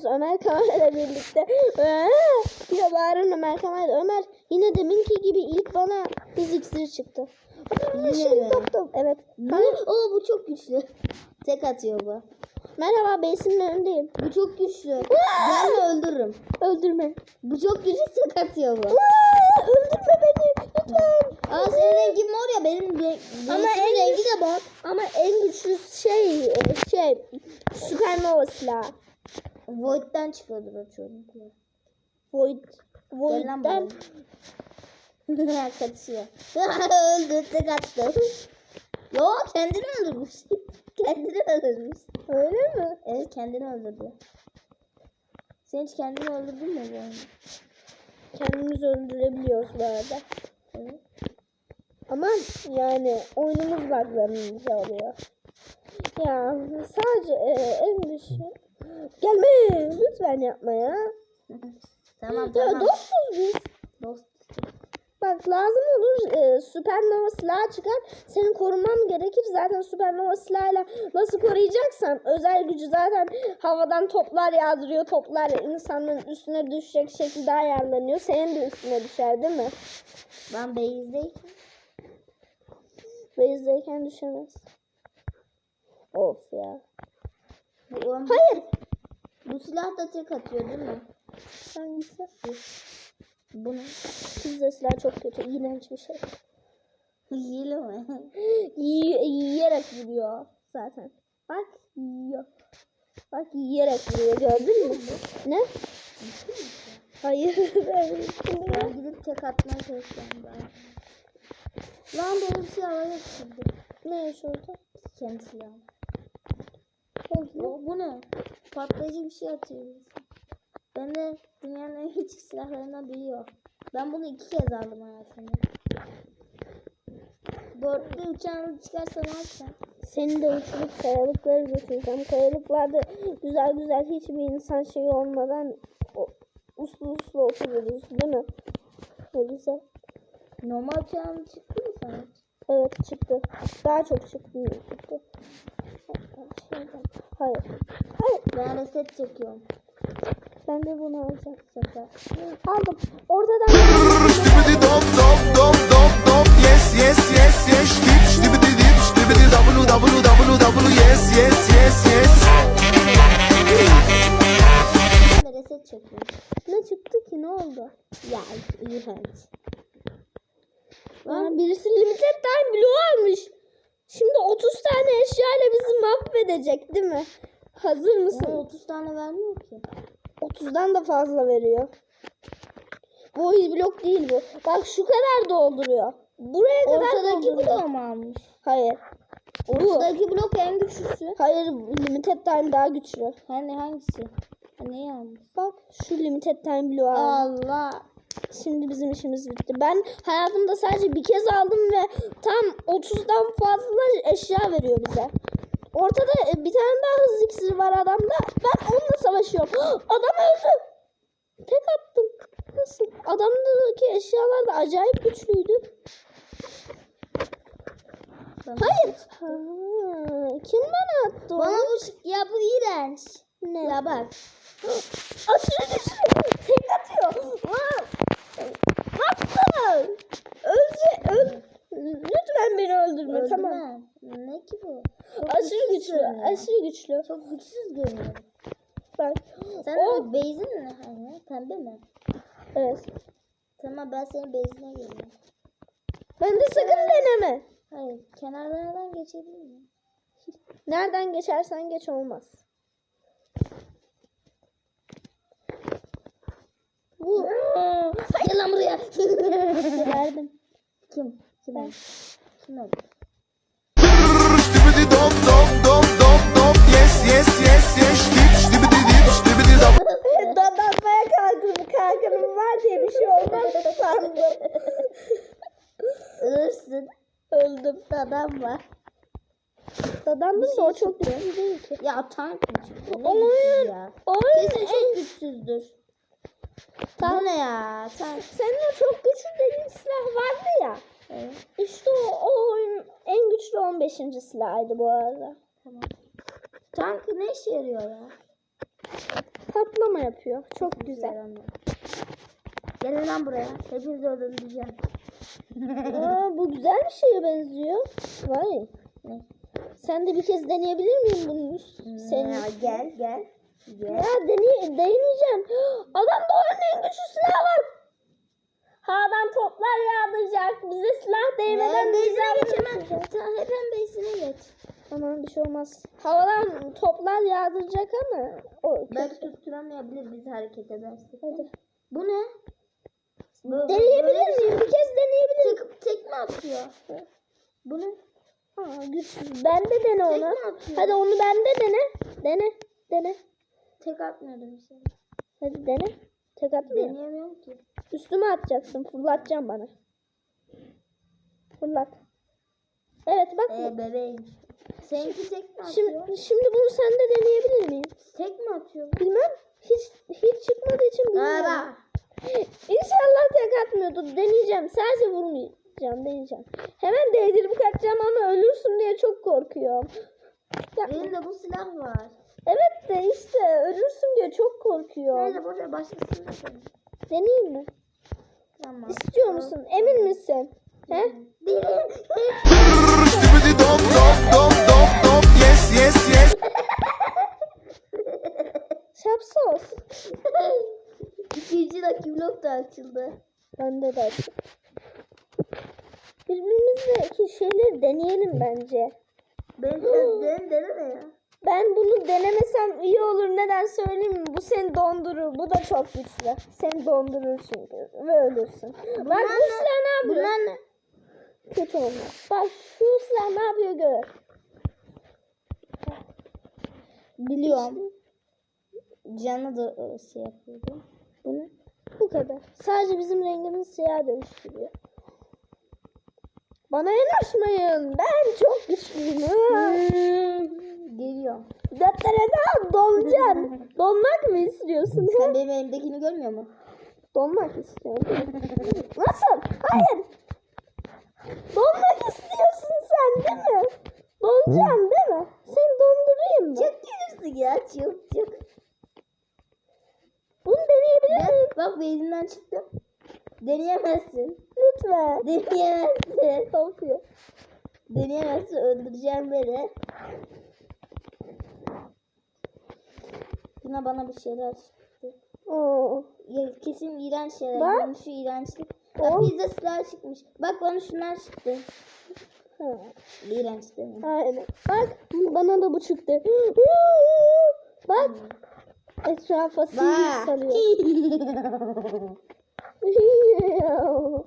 oynuyoruz Ömer Kemal ile birlikte. Ee, diye bağıran Ömer Kemal. Ömer yine deminki gibi ilk bana bir iksir çıktı. Yine şey mi? top top. Evet. Bu, o bu çok güçlü. Tek atıyor bu. Merhaba Beysin'in önündeyim. Bu çok güçlü. Gelme öldürürüm. Öldürme. Bu çok güçlü tek atıyor bu. Öldürme beni lütfen. Aa senin rengin mor ya benim re Ama en rengi de mor. Ama en güçlü şey e, şey Supernova silahı. Void'den çıkıyordur o çoğunlukla. Void Void'den. Kaçıyor. Öldü tek attı. Yo kendini öldürmüş. kendini öldürmüş. öyle mi? Evet kendini öldürdü. Sen hiç kendini öldürdün mü bu oyunda? Kendimizi öldürebiliyoruz bu arada. Evet. Ama yani oyunumuz buglarımızı alıyor. Ya sadece e, en düşük. Gelme lütfen yapma ya. tamam Ya tamam. dostuz biz. Dost. Bak lazım olur e, süpernova silahı çıkar. Senin koruman gerekir. Zaten süpernova silahıyla nasıl koruyacaksan özel gücü zaten havadan toplar yağdırıyor. Toplar insanların üstüne düşecek şekilde ayarlanıyor. Senin de üstüne düşer değil mi? Ben base'deyim. Base'deyken düşemez. Of ya. Bu, Hayır. bu silah da tek atıyor değil mi? Hangisi? Bunu. Pizza silahı çok kötü. iğrenç bir şey. Hile mi? Yi- yiyerek vuruyor zaten. Bak yiyor. Bak yiyerek vuruyor gördün mü? Ne? Hayır. ben- gidip tek atmaya çalışıyorum ben. Lan benim silahı yapıştırdı. ne yaşıyordu? Kendi silahım. Oldu. O, bu ne? Patlayıcı bir şey atıyor. Ben de dünyanın en küçük silahlarından biri yok. Ben bunu iki kez aldım hayatımda. Dörtlü uçağını çıkarsa ne yapacaksın? Seni de uçurup kayalıkları götüreceğim. Kayalıklarda güzel güzel hiçbir insan şeyi olmadan o, uslu uslu otururuz değil mi? Ne güzel. Normal uçağın çıktı mı sana? hiç? Evet çıktı. Daha çok çıktı. çıktı. Hayır. Hayır. Ben reset çekiyorum. Ben de bunu alacağım. Aldım. Oradan 30'dan da fazla veriyor. Bu blok değil bu. Bak şu kadar dolduruyor. Buraya kadar Ortadaki dolduruyor. blok mu almış? Hayır. Bu. Ortadaki blok en güçlüsü. Hayır limited time daha güçlü. Hani hangisi? Ha, neyi almış? Bak şu limited time bloğu almış. Allah. Şimdi bizim işimiz bitti. Ben hayatımda sadece bir kez aldım ve tam 30'dan fazla eşya veriyor bize. Ortada e, bir tane daha hızlı iksir var adamda. Ben onunla savaşıyorum. Adam öldü. Tek attım. Nasıl? Adamdaki eşyalar da acayip güçlüydü. Hayır. Ha, kim bana attı? Bana bu ya bu iğrenç. Ne? Ya bak. Aşırı güçlü. Tek atıyor. Atsana. Ölce, öl. Lütfen beni öldürme tamam. Ne ki bu? Çok Aşırı güçlü. görünüyor. Aşırı güçlü. Çok güçsüz görünüyor. Bak. Sen O- base'in ne? Hani pembe mi? Evet. Tamam ben senin base'ine geliyorum. Ben de sakın deneme. Hayır kenarlardan geçebilir miyim? Nereden geçersen geç olmaz. Bu. Gel lan buraya. Verdim. Kim? Kim o? Kim o? Stibidi dop dop dop dop dop yes yes yes yes dip stibidi dip stibidi w Dadanmaya kalkın, kalkınım var diye bir şey olmaz sandım. Ölürsün. Öldüm. Adam var. Dadandım da o çok güçlü değil ki. Ya tank mı çıktı? Ne Oyun, oyun Kesin çok güçsüzdür. Bu ne ya? Tank. Senin o çok güçlü dediğin silah vardı ya. Evet, İşte o, o oyun en güçlü 15. silahıydı bu arada. tamam. Tank ne işe yarıyor ya? patlama yapıyor. Çok güzel. Güzel anne. Gelin lan buraya. Hepinizi öldüreceğim. Aa, bu güzel bir şeye benziyor. Vay. Ne? Sen de bir kez deneyebilir miyim bunu? Senin. Ya, gel gel. Gel. Ya deney deneyeceğim. Adamda oyunun en güçlü silahı var. Havadan toplar yağdıracak. Bize silah değmeden bize base'ine geç hemen. hemen base'ine geç. Tamam bir şey olmaz. Havadan toplar yağdıracak ama o Belki tutturamayabilir biz hareket edersek. Hadi. Bu ne? Bu- Deneyebilir miyim? Bir kez deneyebilir miyim? Tek, tek mi atıyor? Bu ne? Aa, güçsüz. Ben de dene onu. Hadi onu ben de dene. Dene. Dene. Tek atmıyordum bir şey. Hadi dene. Tek atmıyor. Deneyemiyorum ki. Üstüme atacaksın. Fırlatacaksın bana. Fırlat. Evet bak. bu. Ee bebeğim. Seninki tek mi atıyor? Şimdi, şimdi bunu sen de deneyebilir miyim? Tek mi atıyor? Bilmem. Hiç hiç çıkmadığı için bilmiyorum. Aa, İnşallah tek atmıyordur. Deneyeceğim. Sadece vurmayacağım. Deneyeceğim. Hemen değdirip kaçacağım ama ölürsün diye çok korkuyorum. Ya, benim de bu silah var. Evet de işte ölürsün diye çok korkuyorum. Nerede burada başkasını da söyle. Deneyeyim mi? Tamam. İstiyor musun? Emin misin? He? Değilim. Stibidi dop dop dop dop dop yes yes yes Şapsos. İkinci Block da açıldı. Bende de açık. Birbirimizdeki şeyleri deneyelim bence. Ben ben deneme ya. Ben bunu denemesem iyi olur. Neden söyleyeyim mi? Bu seni dondurur. Bu da çok güçlü. Seni dondurur çünkü. Ve ölürsün. Bak bu silah ne yapıyor? Bunlar ne? Kötü olmaz. Bak şu silah ne yapıyor gör. Biliyorum. Canı da şey yapıyordu. Bu ne? Bu kadar. Sadece bizim rengimiz siyah dönüştürüyor. Bana yanaşmayın. Ben çok güçlüyüm. Geliyor. Döttereden donacaksın. Donmak mı istiyorsun? Sen benim elimdekini görmüyor musun? Donmak istiyorum. Nasıl? Hayır. Donmak istiyorsun sen değil mi? Donacağım değil mi? Seni dondurayım mı? Çok gelirsin ya çok çok. Bunu deneyebilir miyim? Bak bezimden çıktım. Deneyemezsin. Lütfen. Deneyemezsin. Korkuyor. Deneyemezsin öldüreceğim beni. Yine bana bir şeyler çıktı. Oo. Ya kesin iğrenç şeyler. Bak. Bana şu iğrençlik. Bak Oh. pizza silah çıkmış. Bak bana şunlar çıktı. Ha. İğrenç değil mi? Aynen. Bak bana da bu çıktı. Bak. Etrafa sihir Bak. sarıyor.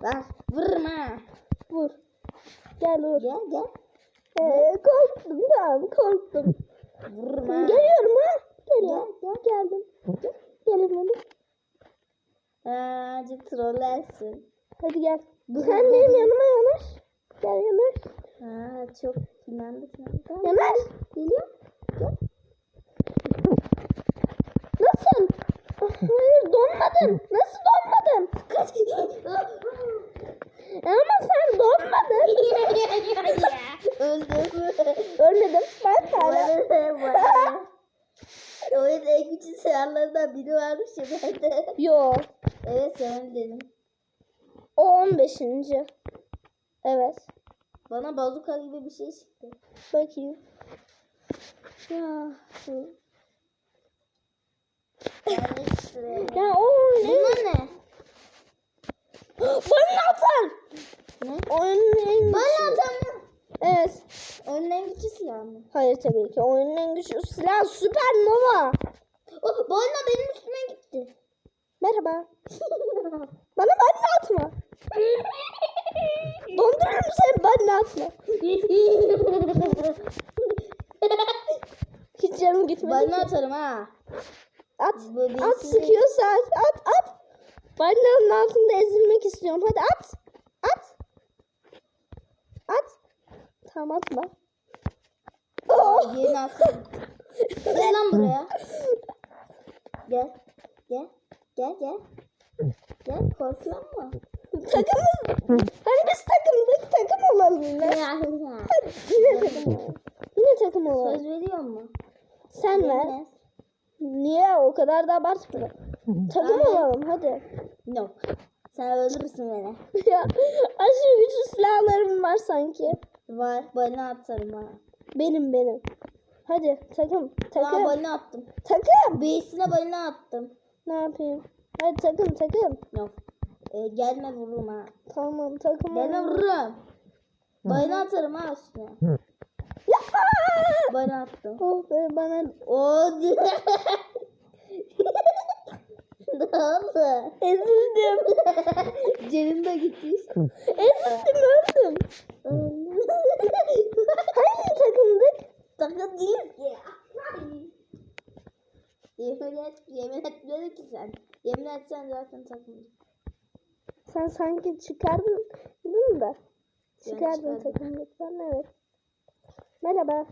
Bak vurma. vur. Gel vur. Gel gel. Ee, korktum tamam korktum. Vurma. Geliyorum ha. Geliyorum. Gel, Geldim. Gelemedim. Aa, trollersin. Hadi gel. Sen benim yanıma yanaş. Gel yanaş. Ha, çok inandık inandık. Yanaş. Geliyor. Nasıl? Hayır donmadın. Nasıl donmadın? Ama sen donmadın. Öldüm. Ölmedim. Ben hala. Oyun en güçlü silahlarından biri varmış ya bende. Yo. Evet sen dedim. O 15. Evet. Bana bazuka gibi bir şey çıktı. Bakayım. Ya. Ya o ne? Bunlar ne? Bana atan. Ne? Oyunun en Bana güçlü. atamıyor. Evet. Oyunun en güçlü silahı mı? Hayır tabii ki. Oyunun en güçlü silah Supernova. Oh, bu oyunda benim üstüme gitti. Merhaba. Bana banne atma. Dondururum seni banne atma. Hiç canım gitmedi. Bana ki. atarım ha. At. At sıkıyorsa at. At at. Bannenin altında ezilmek istiyorum. Hadi at. At. At. Tamam atma. Oh. Yeni atarım. Gel lan buraya. Gel. Gel. Gel gel. Gel korkuyor mu? Takımız. Hani biz takımdık. Takım olalım yine. Hadi yine takım olalım. Yine takım Söz veriyor mu? Sen ver. Vermez. Niye? O kadar da abartma. Takım Abi. olalım hadi. No. Sen öldürürsün beni. ya aşırı güçlü silahlarım var sanki. Var. Balina atarım bana. Benim benim. Hadi takım Tamam takım balina attım. takım. Birisine balina attım. Ne yapayım? Hadi takım takım. No. Ee, gelme vururum ha. Tamam takım. Gelme vururum. Balina atarım ha üstüne. Yapma. Balina attım. Oh be bana O diye. ne oldu? ezildim. Canım da gitmiş. ezildim öldüm. Hangi takımdık? Takım değiliz ki. yemin et, yemin etmedi ki sen. Yemin etsen zaten takım. Sen sanki çıkardın değil mi da? Çıkardın takımlıktan evet. Merhaba.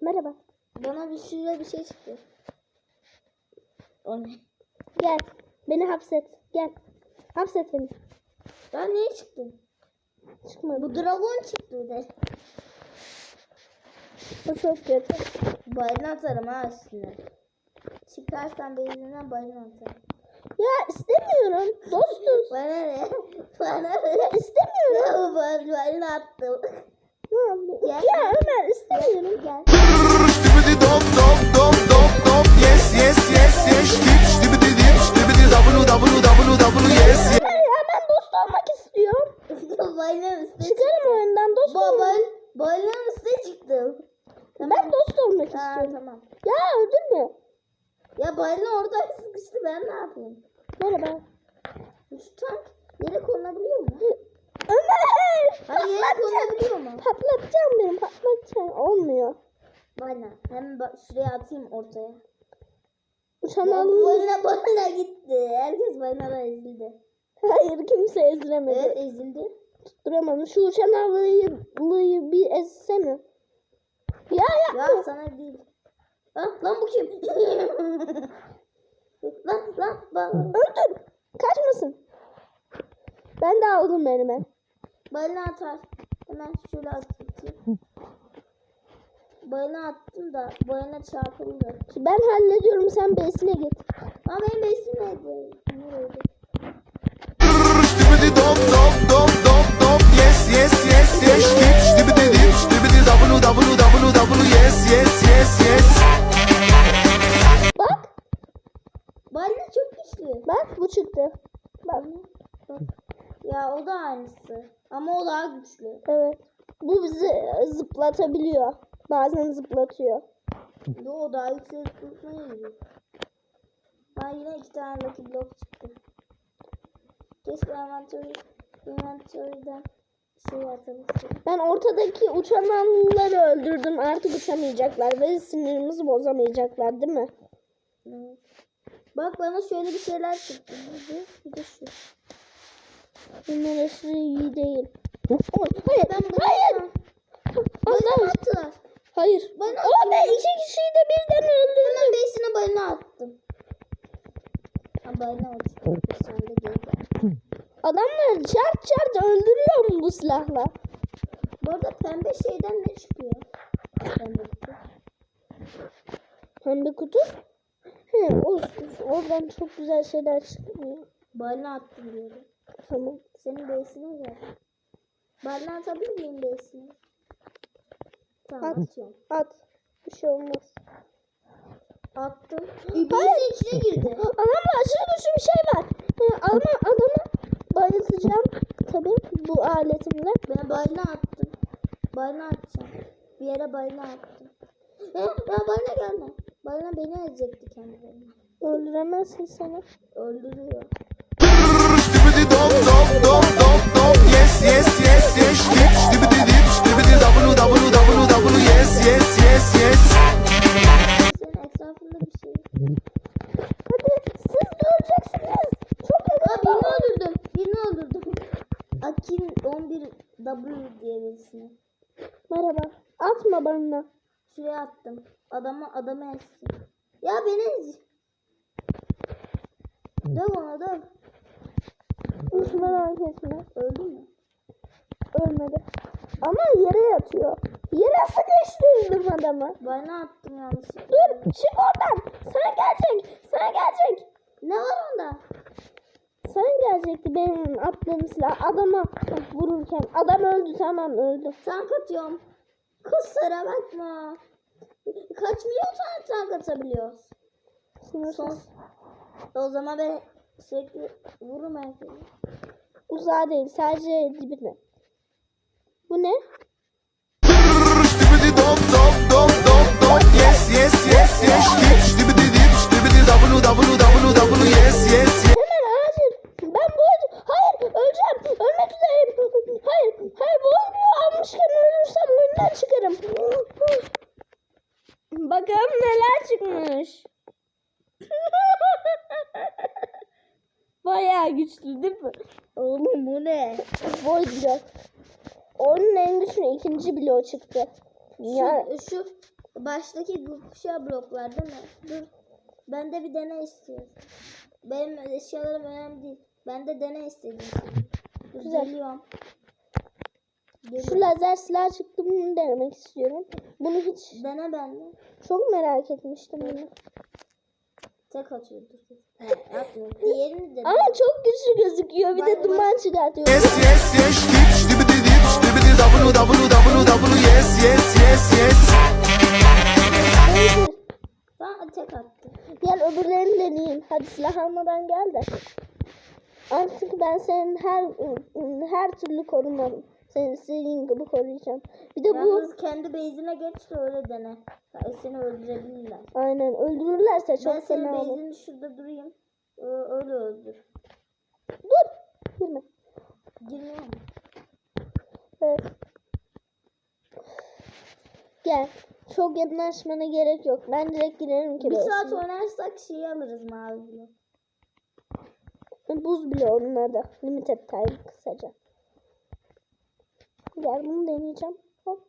Merhaba. Bana bir sürü bir şey çıktı. O ne? Gel. Beni hapset. Gel. Hapset beni. Ben niye çıktım? Çıkma. Bu dragon çıktı bir de. Bu çok kötü. Balina atarım ha üstüne. Çıkarsan benzinden balina atarım. Ya istemiyorum. Dostuz. Bana ne? Bana Ya ne? istemiyorum. Ben balina attım. Ne yapayım? Gel. Ya Ömer istemiyorum. Gel. Stibidi dop dop dop dop dop yes yes yes yes dip stibidi dip stibidi double double double double yes yes ya ben dost olmak istiyorum. balina üstüne Çıkarım oyundan dost Ba olmak. bal balina üstüne çıktım. Ben dost olmak Ha istiyorum. tamam. Ya öldürme. Ya balina orada sıkıştı ben ne yapayım? Merhaba. Şu tank yere konulabiliyor mu? Ömer! Hayır yere konulabiliyor mu? Patlatacağım benim patlatacağım. Olmuyor. Balina. Hem şuraya atayım ortaya. Uçan alın. Balina balina gitti. Herkes balinadan ezildi. Hayır kimse ezdiremedi. Evet ezildi. Tutturamadım. Şu uçan avlıyı bir ezsene. Ya yapma. Ya sana değil. Ah, lan bu kim? lan lan lan. Öldür. Kaçmasın. Ben de aldım elime. Balina atar. Hemen şöyle atayım. Balina attım da balina çarpıldı. Ben hallediyorum sen besine git. Ama benim besim neydi? Nereydi? dop dop dop dop dop yes yes yes yes dip stibidi dip stibidi double double double double yes yes yes yes Bak. Balina çok güçlü. Bak bu çıktı. Bak. Bak. Ya o da aynısı. Ama o daha güçlü. Evet. Bu bizi zıplatabiliyor. Bazen zıplatıyor. Yo, o daha yüksek tutmayı Ben yine iki tane Lucky Block çıktı. Keşke inventory, inventory'den atabilsem. Ben ortadaki uçan avluları öldürdüm. Artık uçamayacaklar ve sinirimizi bozamayacaklar değil mi? Evet. Bak bana şöyle bir şeyler çıktı. Bir de, şu. Bunlar aşırı iyi değil. Hayır, Ben bunu hayır. Allah. attılar. Hayır. Bana Ama ben iki kişiyi de birden öldürdüm. Hemen beysine balina attım. Ha balina uçtu. Sen de geri gel. Adamlar çart çart öldürüyor mu bu silahla? Bu arada pembe şeyden ne çıkıyor? Pembe kutu. Pembe kutu. He, o, oradan çok güzel şeyler çıkmıyor. Balina attım diyorum. Tamam. Senin beysine gel. Balina atabilir miyim beysine? Tamam At. atıyorum. At. Bir şey olmaz. Attım. İblisin içine girdi. Adamda aşırı güçlü bir şey var. He, Ama adamı bayıltacağım. Tabii bu aletimle. Ben balina attım. Balina atacağım. Bir yere balina attım. Ya, ya balina gelme. Balina beni ezecekti kendi balina. Öldüremezsin seni. Öldürüyor. yes yes yes yes dip stibidi dip stibidi double double double double yes yes yes yes Senin etrafında bir şey. Hadi siz de öleceksiniz. Çok Aa, yakın. birini öldürdüm. Birini öldürdüm. Akin 11 W diye birisini. Merhaba. Atma bana. Şuraya attım. Adamı adamı ezsin. Ya beni ez. Ona döv. Hiç merak etme. Öldü mü? Ölmedi. Ama yere yatıyor. Yere sıkıştırdım adamı. Bana attım yanlışlıkla. Dur çık oradan. Sana gelecek. Sana gelecek. Ne var onda? Sana gelecekti benim attığım silah. Adama vururken. Adam öldü tamam öldü. Tank atıyorum. Kusura bakma. Kaç milyon tane tank atabiliyoruz? Sınırsız. Son. O zaman ben sürekli vururum herkese. Uzağa değil sadece dibine. Bu ne? Yes yes yes yes dibidi dip dibidi yes yes Hemen acil. Ben bu acil. Hayır öleceğim. Ölmek üzereyim. Hayır. Hayır bu oyunu almışken ölürsem oyundan çıkarım. Bakalım neler çıkmış. Bayağı güçlü değil mi? Oğlum bu ne? Boy blok. Oyunun en güçlü ikinci bloğu çıktı. Ya, Şu, şu baştaki gökkuşağı blok var değil mi? Dur. Ben de bir deney istiyorum. Benim eşyalarım önemli değil. Ben de deney istedim. Dur, Güzel. Geliyorum. şu lazer silah çıktı bunu denemek istiyorum. Bunu hiç Dene ben de. çok merak etmiştim bunu. Tek atıyor. Dur. dur. He, atmıyor. Diğerini de. Ama çok güçlü gözüküyor. Bir de Bak- duman çıkartıyor. Yes yes yes Dip dibidi double Yes yes yes yes Ben tek attım. Gel öbürlerini deneyeyim. Hadi silah almadan gel de. Artık ben senin her her türlü korumarım. Senin istediğin gibi koruyacağım. Bir de bu Yalnız kendi base'ine geç de öyle dene. Seni öldürebilirler. aynen öldürürlerse ben çok senin fena olur. base'inde şurada durayım. Öyle öldür. Dur. Girme. Girmiyor mu? Evet. Gel. Çok yakınlaşmana gerek yok. Ben direkt girerim ki. Bir saat oynarsak şeyi alırız mavi blok. Buz bile onun adı. Limited time kısaca. Gel bunu deneyeceğim. Hop.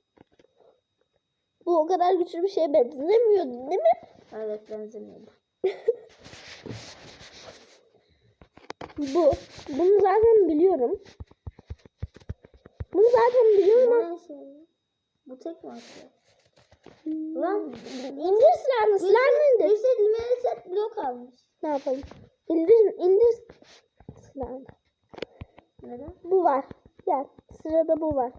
Bu o kadar güçlü bir şeye benzemiyor değil mi? Evet benzemiyordu. Bu. Bunu zaten biliyorum. Bunu zaten biliyorum ama Bu şey? Bu tek mi atıyor? Lan indir silahını. Silahını indir. Birisi limited blok almış. Ne yapalım? İndir, indir silahını. Neden? Bu var. Gel. Sırada bu var.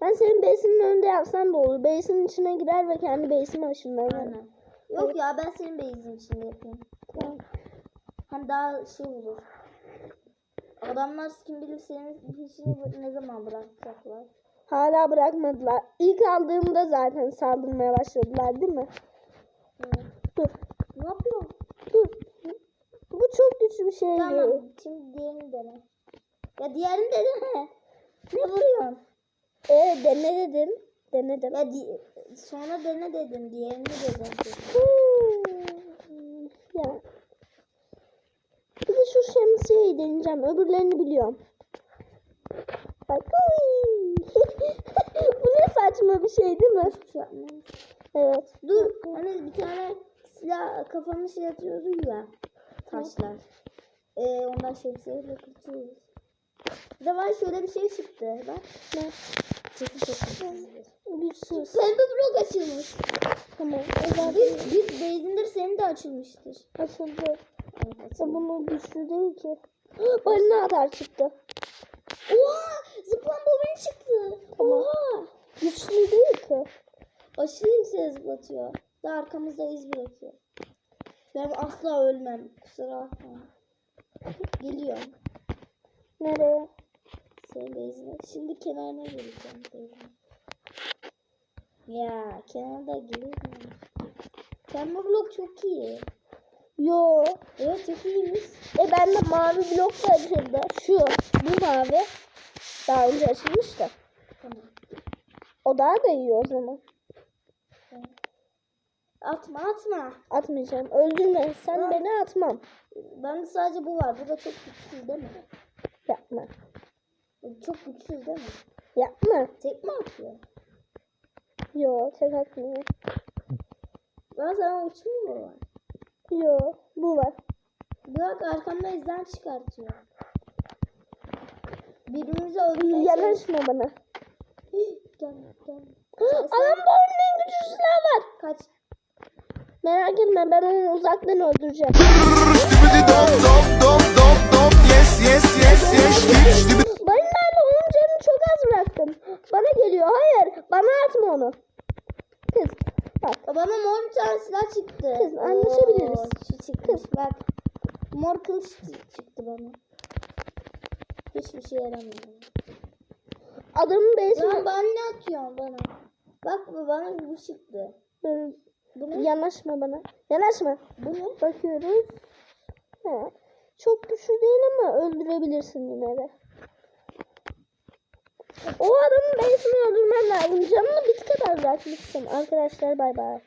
Ben senin base'inin önünde yapsam da olur. Base'in içine girer ve kendi base'ime ışınlanır. Aynen. Yok ya ben senin base'in içinde yapayım. Tamam. Hem daha şey olur. Adamlar kim bilir senin işini ne zaman bırakacaklar. Hala bırakmadılar. İlk aldığımda zaten saldırmaya başladılar değil mi? Evet. Dur. Ne yapıyor? Dur. Bu çok güçlü bir şey Tamam. değil. Şimdi diğerini dene. Ya diğerini de dene. Ne vuruyorsun? Ee, dene dedin. Denedim. Ya di- sonra dene dedim. Diğerini dedim. Hmm, Ya. Bir de şu şemsiyeyi deneyeceğim. Öbürlerini biliyorum. Bak. Bu ne saçma bir şey değil mi? Evet. Dur. Hani bir tane silah kafanı şey atıyordu ya. Taşlar. Ee, ondan şemsiyeyle kurtuluyoruz. Bir de var şöyle bir şey çıktı. Bak. Ne? Çok. Güçsüz. Pembe blok açılmış. Tamam. Zaman Bir, bir base'indir senin de açılmıştır. açıldı. Evet açıldı. bunu güçlü değil ki. Balina atar çıktı. Oha! Zıplan bobin çıktı. Tamam. Oha! Güçlü değil ki. Aşırı yükseğe zıplatıyor. Da arkamızda iz bırakıyor. Ben asla ölmem. Kusura bakma. Geliyorum. Nereye? Senin base'ine. Şimdi kenarına geleceğim. base'ine. Ya kenarda gelir mi? Pembe blok çok iyi. Yo. Evet çok iyiymiş. E bende mavi blok da açıldı. Şu. Bu mavi. Daha önce açılmıştı. Tamam. O daha da iyi o zaman. Atma atma. Atmayacağım. Öldürme. Sen Ha. beni atmam. Bende sadece bu var. Bu da çok güçsüz değil mi? Yapma. Çok güçsüz değil mi? Yapma. Tek mi atıyor? Yo tek atmıyor. Ben sana uçmuyor mu var? Yo bu var. Bırak arkamda izden çıkartıyor. Birbirimizi öldürmeye Yanaşma bana. Gel gel. Adamda onun en güçlü silahı var. Kaç. Merak etme ben onu uzaktan öldüreceğim. Stibidi Balinayla onun canını çok az bıraktım. Bana geliyor. Hayır. Bana atma onu. Kız. Bak. Bana mor bir tane silah çıktı. Kız, anlaşabiliriz. Oo, Şu çıkmış bak. Mor kılıç çı- çıktı bana. Hiçbir şey yaramıyor. Adamın beysini Lan bana ne atıyorsun bana? Bak bu bana bu çıktı. Bu ne? Yanaşma bana. Yanaşma. Bu ne? Bakıyoruz. He. Çok güçlü değil ama öldürebilirsin yine de. O adamın beysini öldürmem lazım. Canını bit kadar bırakmışsın. Arkadaşlar bay bay.